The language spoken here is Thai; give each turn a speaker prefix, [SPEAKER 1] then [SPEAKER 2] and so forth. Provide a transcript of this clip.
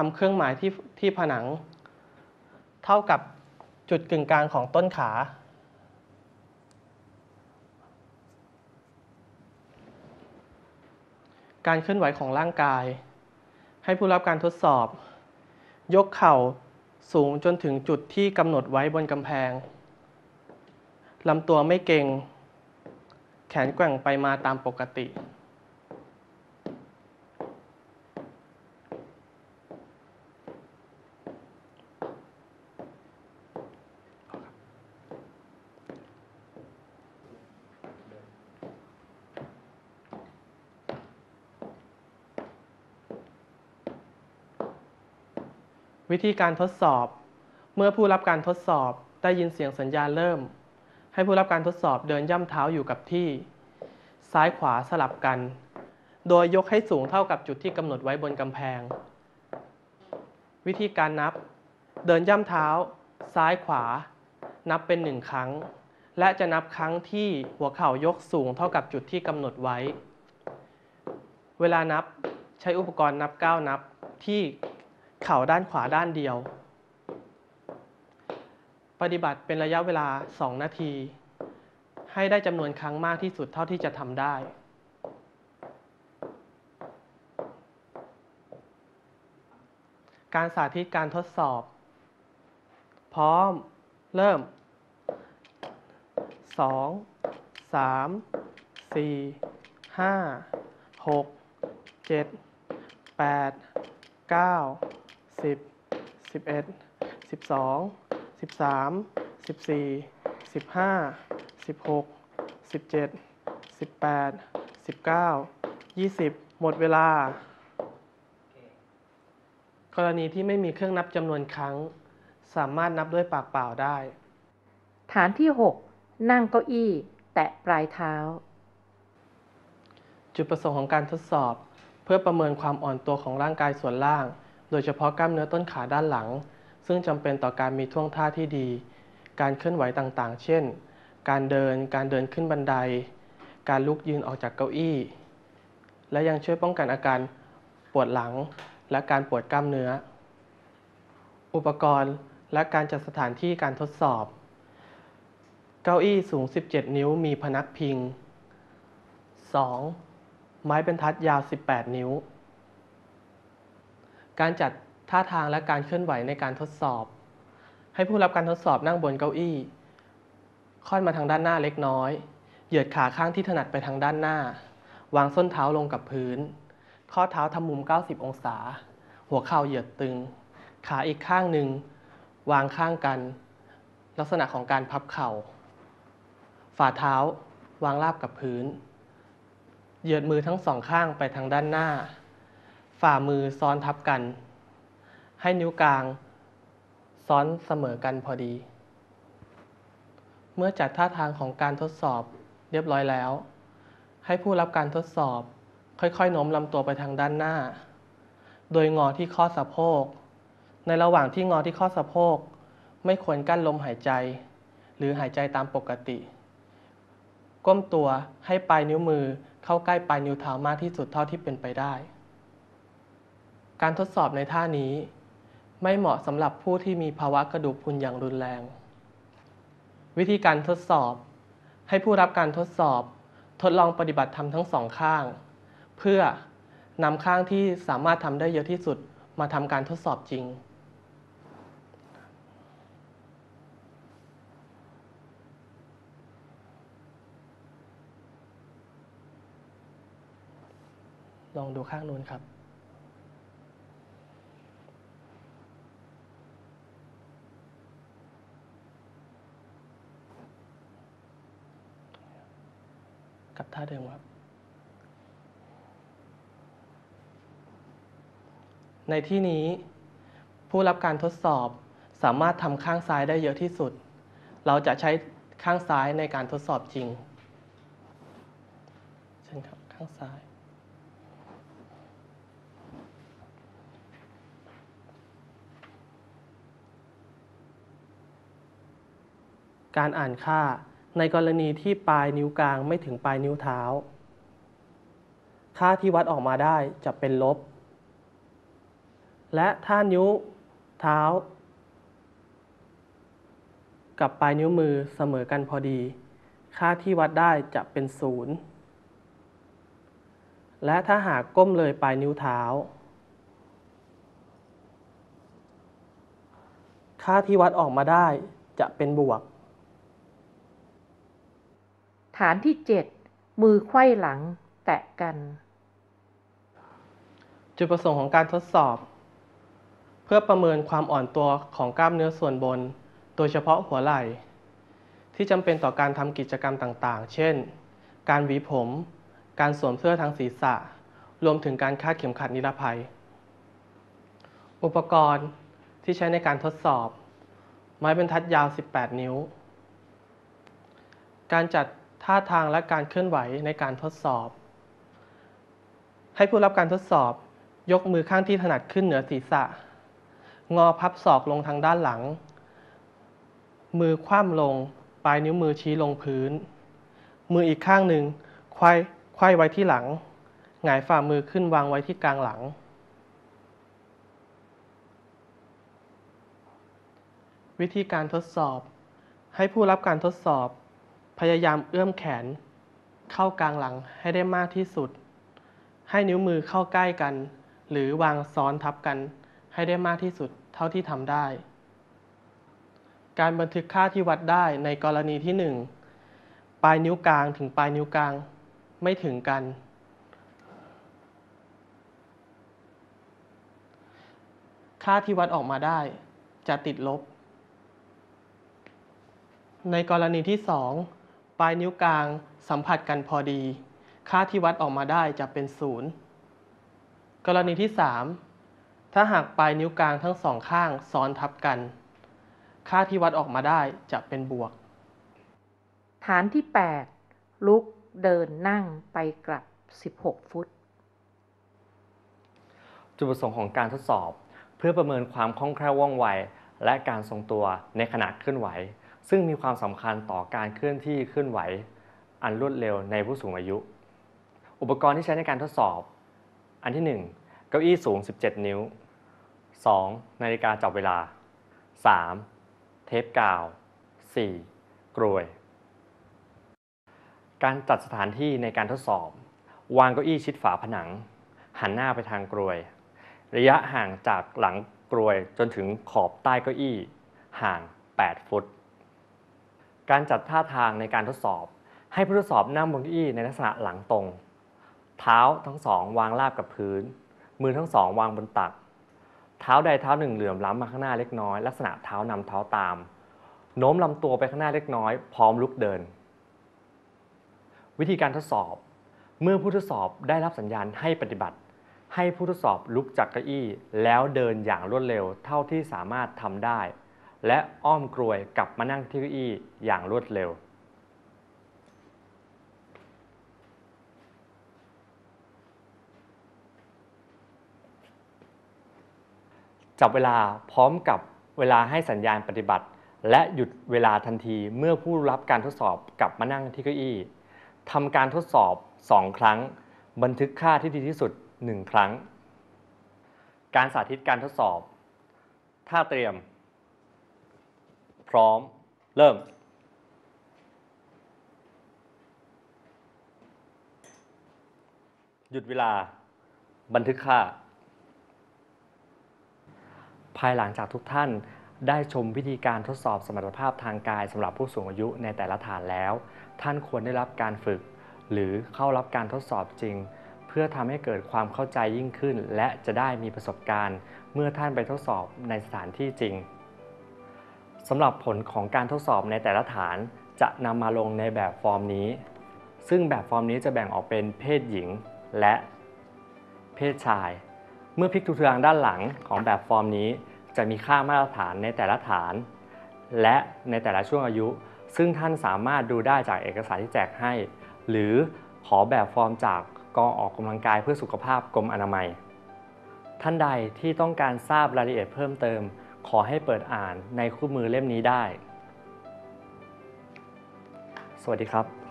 [SPEAKER 1] ทำเครื่องหมายที่ที่ผนังเท่ากับจุดกึ่งกลางของต้นขา การเคลื่อนไหวของร่างกายให้ผู้รับการทดสอบ ยกเข่าสูงจนถึงจุดที่กำหนดไว้บนกำแพงลำตัวไม่เก่ง แขนแกว่งไปมาตามปกติวิธีการทดสอบ เมื่อผู้รับการทดสอบ ได้ยินเสียงสัญญาณเริ่ม ให้ผู้รับการทดสอบเดินย่ำเท้าอยู่กับที่ ซ้ายขวาสลับกัน โดยยกให้สูงเท่ากับจุดที่กำหนดไว้บนกำแพง วิธีการนับ เดินย่ำเท้า ซ้ายขวานับเป็นหนึ่งครั้ง และจะนับครั้งที่หัวเข่ายกสูงเท่ากับจุดที่กำหนดไว้ เวลานับใช้อุปกรณ์นับก้าวนับที่เข่าด้านขวาด้านเดียว ปฏิบัติเป็นระยะเวลา 2 นาที ให้ได้จำนวนครั้งมากที่สุดเท่าที่จะทำได้ การสาธิตการทดสอบ พร้อม เริ่ม 2 3 4 5 6 7 8 9สิบสิบเอ็ดสิบสองสิบสามสิบสี่สิบห้าสิบหกสิบเจ็ดสิบแปดสิบเก้ายี่สิบหมดเวลา กรณีที่ไม่มีเครื่องนับจำนวนครั้ง สามารถนับด้วยปากเปล่าได้
[SPEAKER 2] ฐานที่ 6 นั่งเก้าอี้ แตะปลายเท้า
[SPEAKER 1] จุดประสงค์ของการทดสอบ เพื่อประเมินความอ่อนตัวของร่างกายส่วนล่างโดยเฉพาะ กล้ามเนื้อต้นขาด้านหลัง ซึ่งจำเป็นต่อการมีท่วงท่าที่ดี การเคลื่อนไหวต่างๆ เช่น การเดินการเดินขึ้นบันได การลุกยืนออกจากเก้าอี้ และยังช่วยป้องกันอาการปวดหลังและการปวดกล้ามเนื้อ อุปกรณ์และการจัดสถานที่การทดสอบ เก้าอี้สูง 17 นิ้วมีพนักพิง 2. ไม้บรรทัดยาว 18 นิ้วการจัดท่าทางและการเคลื่อนไหวในการทดสอบ ให้ผู้รับการทดสอบ นั่งบนเก้าอี้ค่อนมาทางด้านหน้าเล็กน้อยเหยียดขาข้างที่ถนัดไปทางด้านหน้า วางส้นเท้าลงกับพื้น ข้อเท้าทำมุม 90 องศา หัวเข่าเหยียดตึง ขาอีกข้างหนึ่ง วางข้างกัน ลักษณะของการพับเข่า ฝ่าเท้าวางราบกับพื้น เหยียดมือทั้งสองข้างไปทางด้านหน้าฝ่ามือซ้อนทับกัน ให้นิ้วกลาง ซ้อนเสมอกันพอดี เมื่อจัดท่าทางของการทดสอบ เรียบร้อยแล้ว ให้ผู้รับการทดสอบ ค่อยๆ โน้มลำตัวไปทางด้านหน้า โดยงอที่ข้อสะโพก ในระหว่างที่งอที่ข้อสะโพกไม่ควรกั้นลมหายใจ หรือหายใจตามปกติ ก้มตัวให้ปลายนิ้วมือเข้าใกล้ปลายนิ้วเท้ามากที่สุดเท่าที่เป็นไปได้การทดสอบในท่านี้ ไม่เหมาะสำหรับผู้ที่มีภาวะกระดูกพุนอย่างรุนแรง วิธีการทดสอบ ให้ผู้รับการทดสอบทดลองปฏิบัติทำทั้งสองข้าง เพื่อนำข้างที่สามารถทำได้เยอะที่สุดมาทำการทดสอบจริงลองดูข้างนู้นครับกับท่าเดิมครับ ในที่นี้ ผู้รับการทดสอบสามารถทำข้างซ้ายได้เยอะที่สุด เราจะใช้ข้างซ้ายในการทดสอบจริง เช่นครับข้างซ้าย การอ่านค่าในกรณีที่ปลายนิ้วกลางไม่ถึงปลายนิ้วเท้า ค่าที่วัดออกมาได้จะเป็นลบ และถ้านิ้วเท้ากับปลายนิ้วมือเสมอกันพอดี ค่าที่วัดได้จะเป็นศูนย์และถ้าหากก้มเลยปลายนิ้วเท้า ค่าที่วัดออกมาได้จะเป็นบวก
[SPEAKER 2] ฐานที่เจ็ดมือไขว้หลังแตะกัน
[SPEAKER 1] จุดประสงค์ของการทดสอบ เพื่อประเมินความอ่อนตัวของกล้ามเนื้อส่วนบน โดยเฉพาะหัวไหล่ที่จำเป็นต่อการทำกิจกรรมต่าง ๆ เช่น การหวีผม การสวมเสื้อทางศีรษะ รวมถึงการคาดเข็มขัดนิรภัย อุปกรณ์ที่ใช้ในการทดสอบ ไม้บรรทัดยาว 18 นิ้ว การจัดท่าทางและการเคลื่อนไหวในการทดสอบ ให้ผู้รับการทดสอบ ยกมือข้างที่ถนัดขึ้นเหนือศีรษะ งอพับศอกลงทางด้านหลัง มือคว่ำลงปลายนิ้วมือชี้ลงพื้น มืออีกข้างหนึ่งควายควายไว้ที่หลังหงายฝ่ามือขึ้นวางไว้ที่กลางหลัง วิธีการทดสอบ ให้ผู้รับการทดสอบพยายามเอื้อมแขน เข้ากลางหลังให้ได้มากที่สุด ให้นิ้วมือเข้าใกล้กัน หรือวางซ้อนทับกันให้ได้มากที่สุดเท่าที่ทำได้ การบันทึกค่าที่วัดได้ในกรณีที่ 1 ปลายนิ้วกลางถึงปลายนิ้วกลางไม่ถึงกัน ค่าที่วัดออกมาได้จะติดลบ ในกรณีที่2ปลายนิ้วกลางสัมผัสกันพอดี ค่าที่วัดออกมาได้จะเป็นศูนย์กรณีที่ 3 ถ้าหากปลายนิ้วกลางทั้งสองข้างซ้อนทับกัน ค่าที่วัดออกมาได้จะเป็นบวก
[SPEAKER 2] ฐานที่ 8 ลุกเดินนั่งไปกลับ 16 ฟุต
[SPEAKER 3] จุดประสงค์ของการทดสอบเพื่อประเมินความคล่องแคล่วว่องไว และการทรงตัวในขณะเคลื่อนไหวซึ่งมีความสำคัญต่อการเคลื่อนที่เคลื่อนไหวอันรวดเร็วในผู้สูงอายุ อุปกรณ์ที่ใช้ในการทดสอบ อันที่ 1 เก้าอี้สูง 17 นิ้ว 2. นาฬิกาจับเวลา 3. เทปกาว 4. กรวย การจัดสถานที่ในการทดสอบ วางเก้าอี้ชิดฝาผนัง หันหน้าไปทางกรวย ระยะห่างจากหลังกรวยจนถึงขอบใต้เก้าอี้ ห่าง 8ฟุตการจัดท่าทางในการทดสอบ ให้ผู้ทดสอบนั่งบนเก้าอี้ในลักษณะหลังตรง เท้าทั้งสองวางราบกับพื้น มือทั้งสอง วางบนตัก เท้าใดเท้าหนึ่ง เหลื่อมล้ำมาข้างหน้าเล็กน้อยลักษณะเท้านำเท้าตาม โน้มลำตัวไปข้างหน้าเล็กน้อยพร้อมลุกเดิน วิธีการทดสอบ เมื่อผู้ทดสอบได้รับสัญญาณให้ปฏิบัติ ให้ผู้ทดสอบลุกจากเก้าอี้แล้วเดินอย่างรวดเร็วเท่าที่สามารถทำได้และอ้อมกรวยกลับมานั่งที่เก้าอี้อย่างรวดเร็ว จับเวลาพร้อมกับเวลาให้สัญญาณปฏิบัติ และหยุดเวลาทันทีเมื่อผู้รับการทดสอบกลับมานั่งที่เก้าอี้ทำการทดสอบ 2 ครั้ง บันทึกค่าที่ดีที่สุด 1 ครั้ง การสาธิตการทดสอบท่าเตรียมพร้อม เริ่ม หยุดเวลา บันทึกค่าภายหลังจากทุกท่านได้ชมวิธีการทดสอบสมรรถภาพทางกายสำหรับผู้สูงอายุในแต่ละฐานแล้ว ท่านควรได้รับการฝึก หรือเข้ารับการทดสอบจริง เพื่อทำให้เกิดความเข้าใจยิ่งขึ้น และจะได้มีประสบการณ์เมื่อท่านไปทดสอบในสถานที่จริงสำหรับผลของการทดสอบในแต่ละฐาน จะนำมาลงในแบบฟอร์มนี้ ซึ่งแบบฟอร์มนี้จะแบ่งออกเป็นเพศหญิง และ เพศชาย เมื่อพลิกทุกทางด้านหลังของแบบฟอร์มนี้จะมีค่ามาตรฐานในแต่ละฐาน และในแต่ละช่วงอายุ ซึ่งท่านสามารถดูได้จากเอกสารที่แจกให้ หรือขอแบบฟอร์มจากกองออกกำลังกายเพื่อสุขภาพกรมอนามัย ท่านใดที่ต้องการทราบรายละเอียดเพิ่มเติมขอให้เปิดอ่านในคู่มือเล่มนี้ได้ สวัสดีครับ